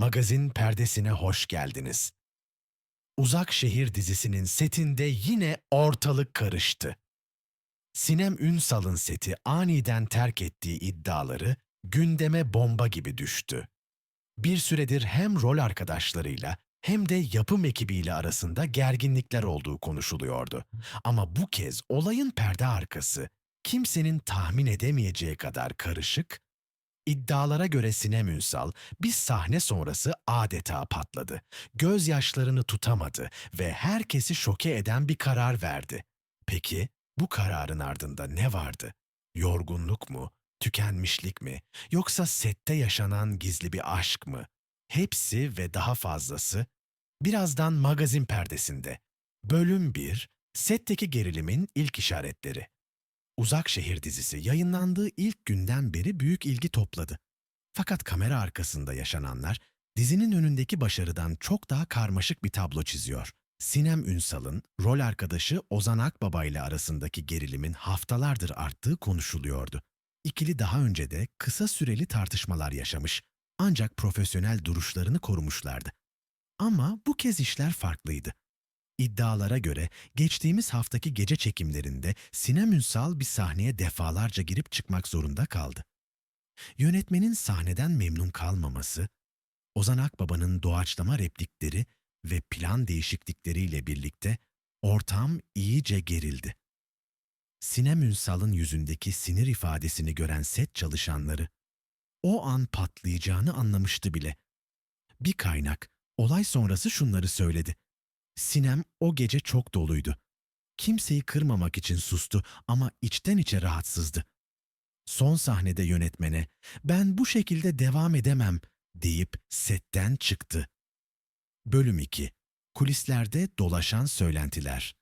Magazin perdesine hoş geldiniz. Uzak Şehir dizisinin setinde yine ortalık karıştı. Sinem Ünsal'ın seti aniden terk ettiği iddiaları gündeme bomba gibi düştü. Bir süredir hem rol arkadaşlarıyla hem de yapım ekibiyle arasında gerginlikler olduğu konuşuluyordu. Ama bu kez olayın perde arkası kimsenin tahmin edemeyeceği kadar karışık İddialara göre Sinem Ünsal bir sahne sonrası adeta patladı. Gözyaşlarını tutamadı ve herkesi şoke eden bir karar verdi. Peki bu kararın ardında ne vardı? Yorgunluk mu? Tükenmişlik mi? Yoksa sette yaşanan gizli bir aşk mı? Hepsi ve daha fazlası birazdan magazin perdesinde. Bölüm 1 Setteki gerilimin ilk işaretleri. Uzak Şehir dizisi yayınlandığı ilk günden beri büyük ilgi topladı. Fakat kamera arkasında yaşananlar dizinin önündeki başarıdan çok daha karmaşık bir tablo çiziyor. Sinem Ünsal'ın rol arkadaşı Ozan Akbaba ile arasındaki gerilimin haftalardır arttığı konuşuluyordu. İkili daha önce de kısa süreli tartışmalar yaşamış ancak profesyonel duruşlarını korumuşlardı. Ama bu kez işler farklıydı. İddialara göre geçtiğimiz haftaki gece çekimlerinde Sinem Ünsal bir sahneye defalarca girip çıkmak zorunda kaldı. Yönetmenin sahneden memnun kalmaması, Ozan Akbaba'nın doğaçlama replikleri ve plan değişiklikleriyle birlikte ortam iyice gerildi. Sinem Ünsal'ın yüzündeki sinir ifadesini gören set çalışanları o an patlayacağını anlamıştı bile. Bir kaynak olay sonrası şunları söyledi. Sinem o gece çok doluydu. Kimseyi kırmamak için sustu ama içten içe rahatsızdı. Son sahnede yönetmene ben bu şekilde devam edemem deyip setten çıktı. Bölüm 2 Kulislerde dolaşan söylentiler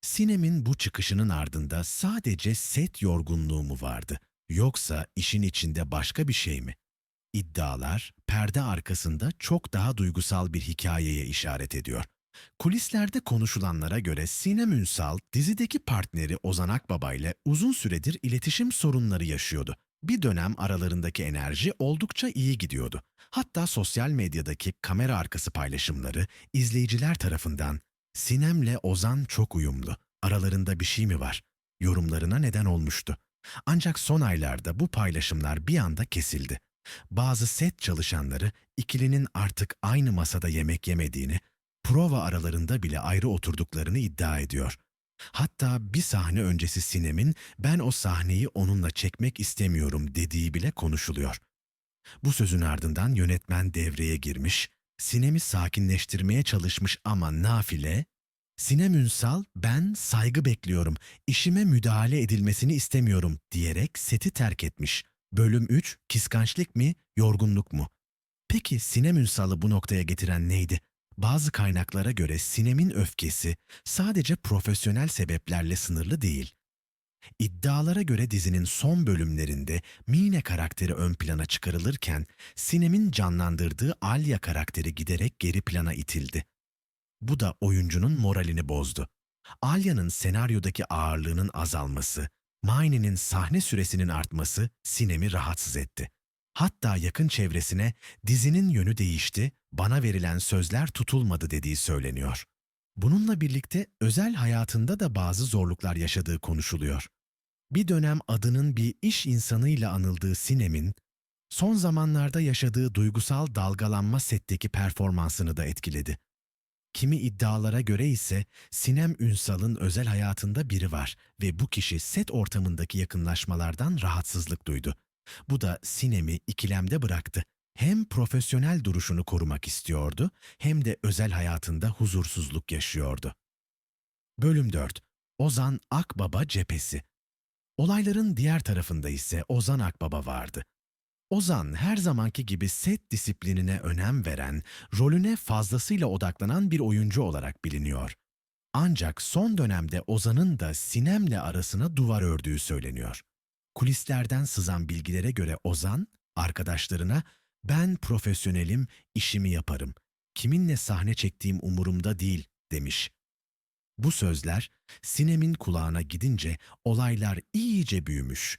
Sinem'in bu çıkışının ardında sadece set yorgunluğu mu vardı? Yoksa işin içinde başka bir şey mi? İddialar perde arkasında çok daha duygusal bir hikayeye işaret ediyor. Kulislerde konuşulanlara göre Sinem Ünsal dizideki partneri Ozan Akbaba ile uzun süredir iletişim sorunları yaşıyordu. Bir dönem aralarındaki enerji oldukça iyi gidiyordu. Hatta sosyal medyadaki kamera arkası paylaşımları izleyiciler tarafından Sinem'le Ozan çok uyumlu. Aralarında bir şey mi var? Yorumlarına neden olmuştu. Ancak son aylarda bu paylaşımlar bir anda kesildi. Bazı set çalışanları ikilinin artık aynı masada yemek yemediğini, prova aralarında bile ayrı oturduklarını iddia ediyor. Hatta bir sahne öncesi Sinem'in ben o sahneyi onunla çekmek istemiyorum dediği bile konuşuluyor. Bu sözün ardından yönetmen devreye girmiş, Sinem'i sakinleştirmeye çalışmış ama nafile, Sinem Ünsal ben saygı bekliyorum, işime müdahale edilmesini istemiyorum diyerek seti terk etmiş. Bölüm 3 Kıskançlık mı, yorgunluk mu? Peki Sinem Ünsal'ı bu noktaya getiren neydi? Bazı kaynaklara göre Sinem'in öfkesi sadece profesyonel sebeplerle sınırlı değil. İddialara göre dizinin son bölümlerinde Mine karakteri ön plana çıkarılırken Sinem'in canlandırdığı Alya karakteri giderek geri plana itildi. Bu da oyuncunun moralini bozdu. Alya'nın senaryodaki ağırlığının azalması, Mine'nin sahne süresinin artması Sinem'i rahatsız etti. Hatta yakın çevresine dizinin yönü değişti, bana verilen sözler tutulmadı dediği söyleniyor. Bununla birlikte özel hayatında da bazı zorluklar yaşadığı konuşuluyor. Bir dönem adının bir iş insanıyla anıldığı Sinem'in, son zamanlarda yaşadığı duygusal dalgalanma setteki performansını da etkiledi. Kimi iddialara göre ise Sinem Ünsal'ın özel hayatında biri var ve bu kişi set ortamındaki yakınlaşmalardan rahatsızlık duydu. Bu da Sinem'i ikilemde bıraktı. Hem profesyonel duruşunu korumak istiyordu hem de özel hayatında huzursuzluk yaşıyordu. Bölüm 4 Ozan Akbaba cephesi Olayların diğer tarafında ise Ozan Akbaba vardı. Ozan her zamanki gibi set disiplinine önem veren, rolüne fazlasıyla odaklanan bir oyuncu olarak biliniyor. Ancak son dönemde Ozan'ın da Sinem'le arasına duvar ördüğü söyleniyor. Kulislerden sızan bilgilere göre Ozan, arkadaşlarına ben profesyonelim, işimi yaparım. Kiminle sahne çektiğim umurumda değil demiş. Bu sözler Sinem'in kulağına gidince olaylar iyice büyümüş.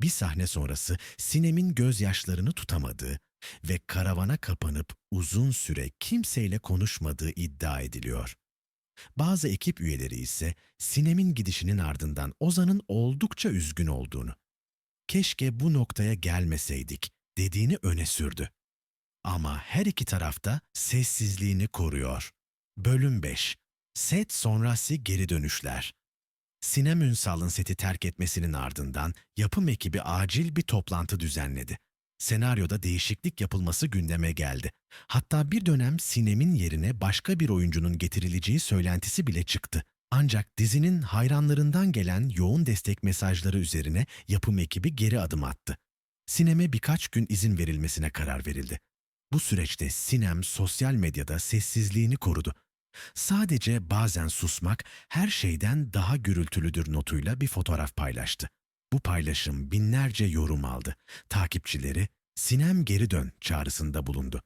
Bir sahne sonrası Sinem'in gözyaşlarını tutamadığı, ve karavana kapanıp uzun süre kimseyle konuşmadığı iddia ediliyor. Bazı ekip üyeleri ise Sinem'in gidişinin ardından Ozan'ın oldukça üzgün olduğunu, keşke bu noktaya gelmeseydik dediğini öne sürdü. Ama her iki tarafta sessizliğini koruyor. Bölüm 5 Set sonrası geri dönüşler. Sinem Ünsal'ın seti terk etmesinin ardından yapım ekibi acil bir toplantı düzenledi. Senaryoda değişiklik yapılması gündeme geldi. Hatta bir dönem Sinem'in yerine başka bir oyuncunun getirileceği söylentisi bile çıktı. Ancak dizinin hayranlarından gelen yoğun destek mesajları üzerine yapım ekibi geri adım attı. Sinem'e birkaç gün izin verilmesine karar verildi. Bu süreçte Sinem sosyal medyada sessizliğini korudu. Sadece bazen susmak her şeyden daha gürültülüdür notuyla bir fotoğraf paylaştı. Bu paylaşım binlerce yorum aldı. Takipçileri Sinem geri dön çağrısında bulundu.